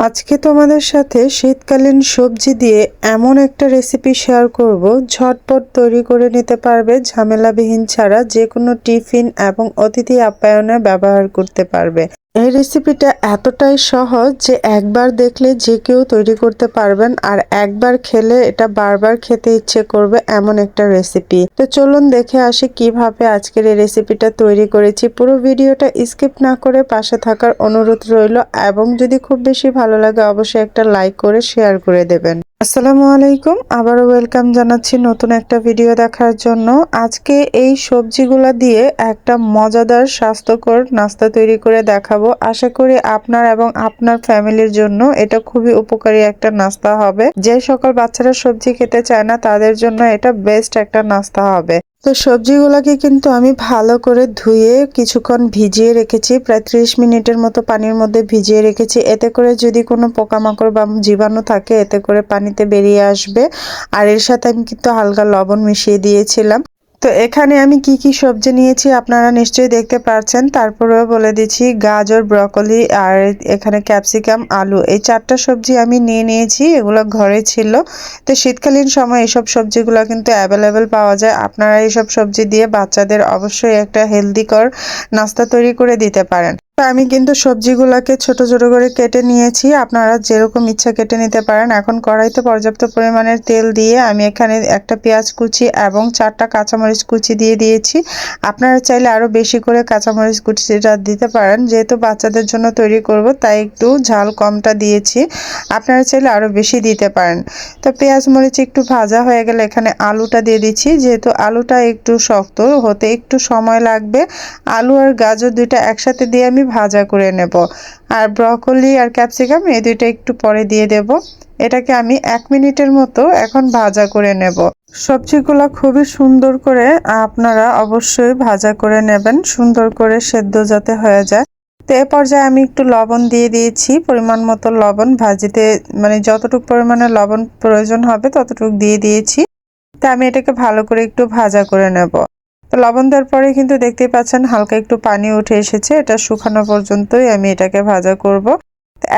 আজকে তোমাদের সাথে শীতকালীন সবজি দিয়ে এমন একটা রেসিপি শেয়ার করব। ঝটপট তৈরি করে নিতে পারবে, ঝামেলাবিহীন ছাড়া যে কোনো টিফিন এবং অতিথি আপ্যায়নে ব্যবহার করতে পারবে। এই রেসিপিটা এতটাই সহজ যে একবার দেখলে যে কেউ তৈরি করতে পারবেন আর একবার খেলে এটা বারবার খেতে ইচ্ছে করবে এমন একটা রেসিপি তো চলুন দেখে আসি কীভাবে আজকের এই রেসিপিটা তৈরি করেছি। পুরো ভিডিওটা স্কিপ না করে পাশে থাকার অনুরোধ রইল এবং যদি খুব বেশি ভালো লাগে অবশ্যই একটা লাইক করে শেয়ার করে দেবেন। আসসালামু আলাইকুম। আবারও ওয়েলকাম জানাচ্ছি নতুন একটা ভিডিও দেখার জন্য। আজকে এই সবজিগুলা দিয়ে একটা মজাদার, স্বাস্থ্যকর নাস্তা তৈরি করে দেখাবো। আশা করি আপনার এবং আপনার ফ্যামিলির জন্য এটা খুবই উপকারী একটা নাস্তা হবে। যে সকল বাচ্চারা সবজি খেতে চায় না, তাদের জন্য এটা বেস্ট একটা নাস্তা হবে। তো সবজিগুলোকে কিন্তু আমি ভালো করে ধুয়ে কিছুক্ষণ ভিজিয়ে রেখেছি, প্রায় ত্রিশ মিনিটের মতো পানির মধ্যে ভিজিয়ে রেখেছি। এতে করে যদি কোনো পোকামাকড় বা জীবাণু থাকে, এতে করে পানিতে বেরিয়ে আসবে। আর এর সাথে আমি কিন্তু হালকা লবণ মিশিয়ে দিয়েছিলাম। তো এখানে আমি কি কি সবজি নিয়েছি আপনারা নিশ্চয়ই দেখতে পাচ্ছেন তারপরেও বলে দিচ্ছি, গাজর, ব্রকলি আর এখানে ক্যাপসিকাম, আলু। এই চারটা সবজি আমি নিয়ে নিয়েছি, এগুলো ঘরে ছিল। তো শীতকালীন সময় এসব সবজিগুলো কিন্তু অ্যাভেলেবেল পাওয়া যায়। আপনারা এইসব সবজি দিয়ে বাচ্চাদের অবশ্যই একটা হেলদিকর নাস্তা তৈরি করে দিতে পারেন। তো আমি কিন্তু সবজিগুলোকে ছোট ছোট করে কেটে নিয়েছি। আপনারা যেরকম ইচ্ছা কেটে নিতে পারেন। এখন কড়াইতে পর্যাপ্ত পরিমাণের তেল দিয়ে আমি এখানে একটা পেঁয়াজ কুচি এবং চারটা কাঁচামরিচ কুচি দিয়ে দিয়েছি। আপনারা চাইলে আরও বেশি করে কাঁচামরিচ কুচিটা দিতে পারেন। যেহেতু বাচ্চাদের জন্য তৈরি করব, তাই একটু ঝাল কমটা দিয়েছি। আপনারা চাইলে আরও বেশি দিতে পারেন। তো পেঁয়াজ মরিচ একটু ভাজা হয়ে গেলে এখানে আলুটা দিয়ে দিচ্ছি। যেহেতু আলুটা একটু শক্ত, হতে একটু সময় লাগবে। আলু আর গাজর দুইটা একসাথে দিয়ে আমি ভাজা করে নেব। আর ব্রকলি আর ক্যাপসিকাম এই দুইটা একটু পরে দিয়ে দেব। এটাকে আমি এক মিনিটের মতো এখন ভাজা করে নেব। সবজিগুলো খুবই সুন্দর করে আপনারা অবশ্যই ভাজা করে নেবেন, সুন্দর করে সেদ্ধ যাতে হয়ে যায়। তো এ পর্যায়ে আমি একটু লবণ দিয়ে দিয়েছি, পরিমাণ মতো লবণ ভাজিতে মানে যতটুকু পরিমাণে লবণ প্রয়োজন হবে ততটুকু দিয়ে দিয়েছি। তো আমি এটাকে ভালো করে একটু ভাজা করে নেব। তো লবণ দেওয়ার পরে কিন্তু দেখতেই পাচ্ছেন হালকা একটু পানি উঠে এসেছে। এটা শুকানো পর্যন্তই আমি এটাকে ভাজা করব।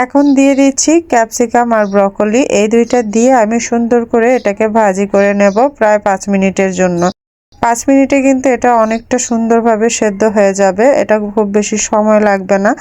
এখন দিয়ে দিচ্ছি ক্যাপসিকাম আর ব্রকলি। এই দুইটা দিয়ে আমি সুন্দর করে এটাকে ভাজি করে নেব প্রায় পাঁচ মিনিটের জন্য। পাঁচ মিনিটে কিন্তু এটা অনেকটা সুন্দরভাবে সেদ্ধ হয়ে যাবে। এটা খুব বেশি সময় লাগবে না।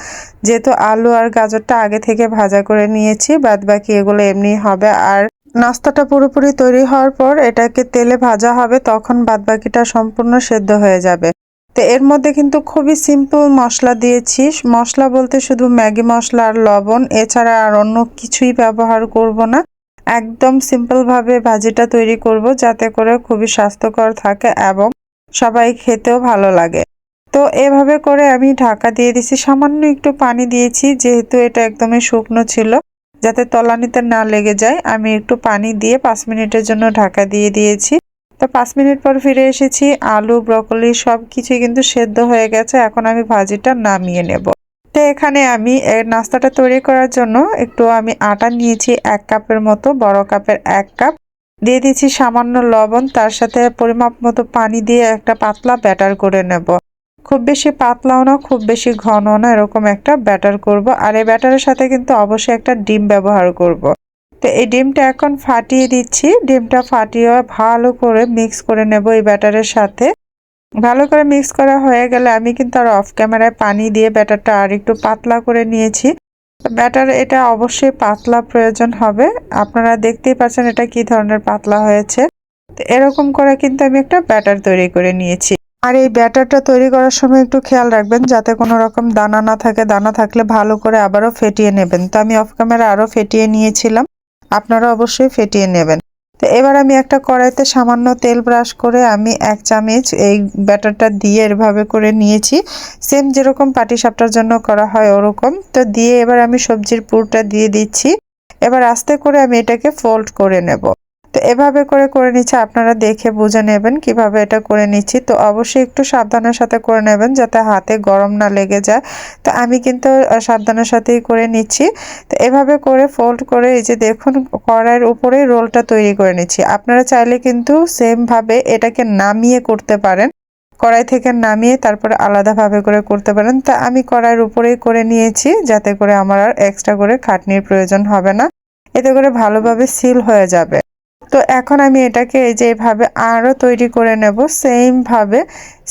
যেহেতু আলু আর গাজরটা আগে থেকে ভাজা করে নিয়েছি বাদ বাকি এগুলো এমনি হবে। আর নাস্তাটা পুরোপুরি তৈরি হওয়ার পর এটাকে তেলে ভাজা হবে, তখন বাদবাকিটা সম্পূর্ণ সেদ্ধ হয়ে যাবে। তো এর মধ্যে কিন্তু খুবই সিম্পল মশলা দিয়েছি। মশলা বলতে শুধু ম্যাগি মশলা আর লবণ, এছাড়া আর অন্য কিছুই ব্যবহার করব না। একদম সিম্পলভাবে ভাজিটা তৈরি করব, যাতে করে খুবই স্বাস্থ্যকর থাকে এবং সবাই খেতেও ভালো লাগে। তো এভাবে করে আমি ঢাকা দিয়ে দিছি। সামান্য একটু পানি দিয়েছি, যেহেতু এটা একদমই শুকনো ছিল। যাতে তলানিতে না লেগে যায়, আমি একটু পানি দিয়ে পাঁচ মিনিটের জন্য ঢাকা দিয়ে দিয়েছি। তো পাঁচ মিনিট পর ফিরে এসেছি, আলু, ব্রকলি সব কিছুই কিন্তু সেদ্ধ হয়ে গেছে, এখন আমি ভাজিটা নামিয়ে নেব। তো এখানে আমি নাস্তাটা তৈরি করার জন্য একটু আমি আটা নিয়েছি, এক কাপের মতো, বড় কাপের এক কাপ। দিয়ে দিয়েছি সামান্য লবণ, তার সাথে পরিমাপ মতো পানি দিয়ে একটা পাতলা ব্যাটার করে নেব। খুব বেশি পাতলাও না, খুব বেশি ঘন না, এরকম একটা ব্যাটার করব। আর এই ব্যাটারের সাথে কিন্তু অবশ্যই একটা ডিম ব্যবহার করব। তো এই ডিমটা এখন ফাটিয়ে দিচ্ছি। ডিমটা ফাটিয়ে ভালো করে মিক্স করে নেব এই ব্যাটারের সাথে। ভালো করে মিক্স করা হয়ে গেলে আমি কিন্তু আর অফ ক্যামেরায় পানি দিয়ে ব্যাটারটা আর একটু পাতলা করে নিয়েছি। ব্যাটার এটা অবশ্যই পাতলা প্রয়োজন হবে। আপনারা দেখতেই পাচ্ছেন এটা কি ধরনের পাতলা হয়েছে। তো এরকম করে কিন্তু আমি একটা ব্যাটার তৈরি করে নিয়েছি। আর এই ব্যাটারটা তৈরি করার সময় একটু খেয়াল রাখবেন, যাতে কোনো রকম দানা না থাকে। দানা থাকলে ভালো করে আবারও ফেটিয়ে নেবেন। তো আমি অফ ক্যামেরা আরও ফেটিয়ে নিয়েছিলাম। আপনারা অবশ্যই ফেটিয়ে নেবেন। তো এবার আমি একটা কড়াইতে সামান্য তেল ব্রাশ করে আমি এক চামচ এই ব্যাটারটা দিয়ে এভাবে করে নিয়েছি। সেম যেরকম পাটি সাপটার জন্য করা হয় ওরকম। তো দিয়ে এবার আমি সবজির পুরটা দিয়ে দিচ্ছি। এবার আস্তে করে আমি এটাকে ফোল্ড করে নেব। তো এভাবে করে করে নিচ্ছে, আপনারা দেখে বুঝে নেবেন কীভাবে এটা করে নিচ্ছি। তো অবশ্যই একটু সাবধানের সাথে করে নেবেন যাতে হাতে গরম না লেগে যায়। তো আমি কিন্তু সাবধানের সাথেই করে নিচ্ছি। তো এভাবে করে ফোল্ড করে এই যে দেখুন, কড়াইয়ের উপরে রোলটা তৈরি করে নিচ্ছি। আপনারা চাইলে কিন্তু সেমভাবে এটাকে নামিয়ে করতে পারেন। কড়াই থেকে নামিয়ে তারপরে আলাদাভাবে করে করতে পারেন। তা আমি কড়াইয়ের উপরেই করে নিয়েছি, যাতে করে আমার আর এক্সট্রা করে খাটনির প্রয়োজন হবে না। এতে করে ভালোভাবে সিল হয়ে যাবে। তো এখন আমি এটাকে এই যে এভাবে আরও তৈরি করে নেব সেমভাবে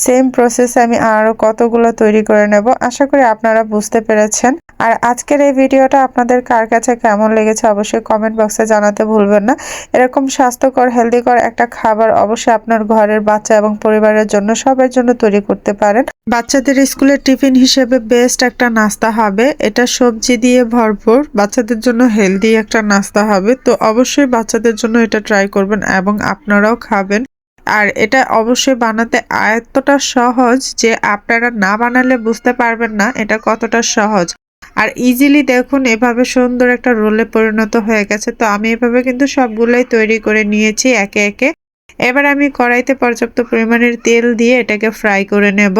সেম প্রসেসে আমি আরও কতগুলো তৈরি করে নেব, আশা করি আপনারা বুঝতে পেরেছেন। আর আজকের এই ভিডিওটা আপনাদের কার কাছে কেমন লেগেছে অবশ্যই কমেন্ট বক্সে জানাতে ভুলবেন না। এরকম স্বাস্থ্যকর হেলদিকর একটা খাবার অবশ্যই আপনার ঘরের বাচ্চা এবং পরিবারের জন্য, সবার জন্য তৈরি করতে পারেন। বাচ্চাদের স্কুলের টিফিন হিসেবে বেস্ট একটা নাস্তা হবে। এটা সবজি দিয়ে ভরপুর, বাচ্চাদের জন্য হেলদি একটা নাস্তা হবে। তো অবশ্যই বাচ্চাদের জন্য এটা ট্রাই করবেন এবং আপনারাও খাবেন। আর এটা অবশ্যই বানাতে এতটা সহজ যে আপনারা না বানালে বুঝতে পারবেন না এটা কতটা সহজ। আর ইজিলি দেখুন এভাবে সুন্দর একটা রোলে পরিণত হয়ে গেছে। তো আমি এভাবে কিন্তু সবগুলোই তৈরি করে নিয়েছি একে একে। এবার আমি কড়াইতে পর্যাপ্ত পরিমাণের তেল দিয়ে এটাকে ফ্রাই করে নেব।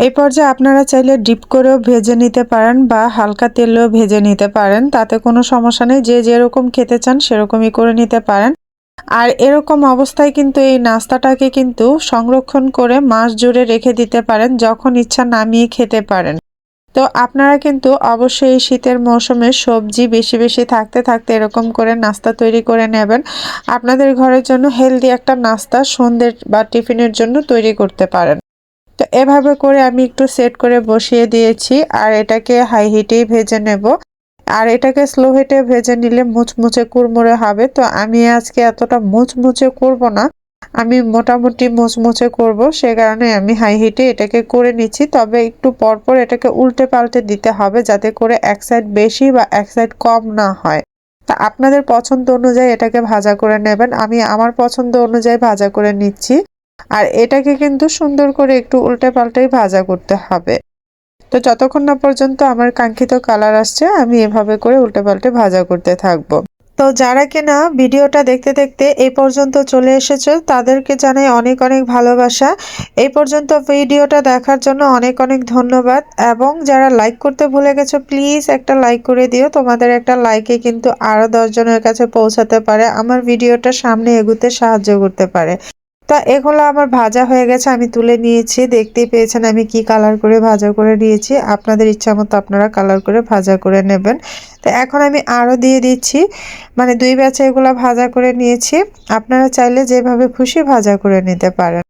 এই পর্যায়ে আপনারা চাইলে ডিপ করেও ভেজে নিতে পারেন বা হালকা তেলেও ভেজে নিতে পারেন। তাতে কোনো সমস্যা নেই। যে যেরকম খেতে চান সেরকমই করে নিতে পারেন। আর এরকম অবস্থায় কিন্তু এই নাস্তাটাকে কিন্তু সংরক্ষণ করে মাস জুড়ে রেখে দিতে পারেন যখন ইচ্ছা নামিয়ে খেতে পারেন। তো আপনারা কিন্তু অবশ্যই এই শীতের মৌসুমে সবজি বেশি বেশি থাকতে থাকতে এরকম করে নাস্তা তৈরি করে নেবেন। আপনাদের ঘরের জন্য হেলদি একটা নাস্তা সন্ধ্যের বা টিফিনের জন্য তৈরি করতে পারেন। তো এভাবে করে আমি একটু সেট করে বসিয়ে দিয়েছি আর এটাকে হাই হিটেই ভেজে নেব। আর এটাকে স্লো হিটে ভেজে নিলে মুচমুচে কুড়মুড়ে হবে। তো আমি আজকে এতটা মুচমুচে করব না। আমি মোটামুটি মুচমুচে করব, সে কারণে আমি হাই হিটে এটাকে করে নিচ্ছি। তবে একটু পরপর এটাকে উল্টে পাল্টে দিতে হবে যাতে করে এক সাইড বেশি বা এক সাইড কম না হয়। তা আপনাদের পছন্দ অনুযায়ী এটাকে ভাজা করে নেবেন। আমি আমার পছন্দ অনুযায়ী ভাজা করে নিচ্ছি। আর এটাকে কিন্তু সুন্দর করে একটু উল্টে পাল্টেই ভাজা করতে হবে। তো যতক্ষণ না পর্যন্ত আমার কাঙ্ক্ষিত কালার আসছে, আমি এভাবে করে উল্টে পাল্টে ভাজা করতে থাকব। তো যারা কিনা ভিডিওটা দেখতে দেখতে এই পর্যন্ত চলে এসেছে, তাদেরকে জানাই অনেক অনেক ভালোবাসা। এই পর্যন্ত ভিডিওটা দেখার জন্য অনেক অনেক ধন্যবাদ। এবং যারা লাইক করতে ভুলে গেছো প্লিজ একটা লাইক করে দিও। তোমাদের একটা লাইকে কিন্তু আরও দশজনের কাছে পৌঁছাতে পারে। আমার ভিডিওটা সামনে এগুতে সাহায্য করতে পারে। তা এগুলো আমার ভাজা হয়ে গেছে, আমি তুলে নিয়েছি, দেখতেই পেয়েছেন আমি কি কালার করে ভাজা করে নিয়েছি, আপনাদের ইচ্ছা মতো আপনারা কালার করে ভাজা করে নেবেন। তো এখন আমি আরও দিয়ে দিচ্ছি মানে দুই ব্যাচে এগুলো ভাজা করে নিয়েছি, আপনারা চাইলে যেভাবে খুশি ভাজা করে নিতে পারেন।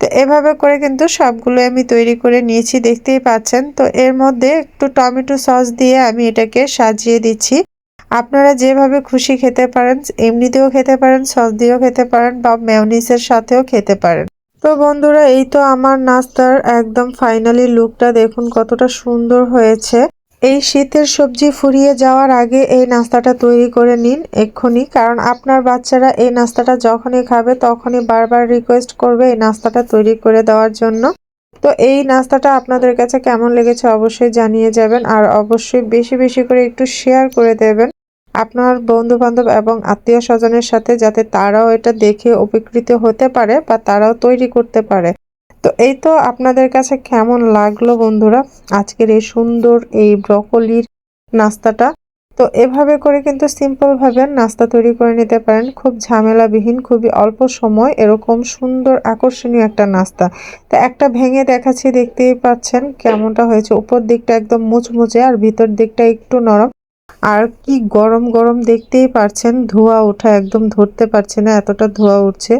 তো এভাবে করে কিন্তু সবগুলো আমি তৈরি করে নিয়েছি, দেখতেই পাচ্ছেন। তো এর মধ্যে একটু টমেটো সস দিয়ে আমি এটাকে সাজিয়ে দিচ্ছি। আপনারা যেভাবে খুশি খেতে পারেন, এমনিতেও খেতে পারেন, সস দিয়েও খেতে পারেন বা মেয়নিসের সাথেও খেতে পারেন। তো বন্ধুরা, এই তো আমার নাস্তার একদম ফাইনালি লুকটা দেখুন কতটা সুন্দর হয়েছে। এই শীতের সবজি ফুরিয়ে যাওয়ার আগে এই নাস্তাটা তৈরি করে নিন এক্ষুনি, কারণ আপনার বাচ্চারা এই নাস্তাটা যখনই খাবে তখনই বারবার রিকোয়েস্ট করবে এই নাস্তাটা তৈরি করে দেওয়ার জন্য। তো এই নাস্তাটা আপনাদের কাছে কেমন লেগেছে অবশ্যই জানিয়ে যাবেন, আর অবশ্যই বেশি বেশি করে একটু শেয়ার করে দেবেন। আপনার বন্ধু বান্ধব এবং আত্মীয় স্বজনের সাথে যাতে তারাও এটা দেখে উপকৃত হতে পারে বা তারাও তৈরি করতে পারে। তো এই তো আপনাদের কাছে কেমন লাগল বন্ধুরা আজকের এই সুন্দর এই ব্রকলির নাস্তাটা? তো এভাবে করে কিন্তু সিম্পলভাবে নাস্তা তৈরি করে নিতে পারেন। খুব ঝামেলাবিহীন, খুবই অল্প সময়, এরকম সুন্দর আকর্ষণীয় একটা নাস্তা। তো একটা ভেঙে দেখাচ্ছি, দেখতেই পাচ্ছেন কেমনটা হয়েছে। উপর দিকটা একদম মুচমুচে আর ভিতর দিকটা একটু নরম। আর কি গরম গরম দেখতেই পারছেন, ধোয়া ওঠা একদম ধরতে পারছে না, এতটা ধোয়া উঠছে।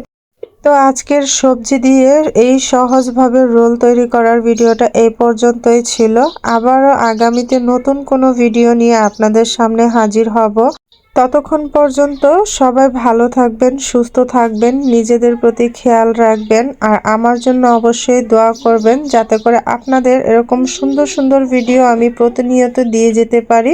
তো আজকের সবজি দিয়ে এই সহজভাবে রোল তৈরি করার ভিডিওটা এই পর্যন্তই ছিল। আবারও আগামীতে নতুন কোনো ভিডিও নিয়ে আপনাদের সামনে হাজির হব। ততক্ষণ পর্যন্ত সবাই ভালো থাকবেন, সুস্থ থাকবেন, নিজেদের প্রতি খেয়াল রাখবেন, আর আমার জন্য অবশ্যই দোয়া করবেন, যাতে করে আপনাদের এরকম সুন্দর সুন্দর ভিডিও আমি প্রতিনিয়ত দিয়ে যেতে পারি।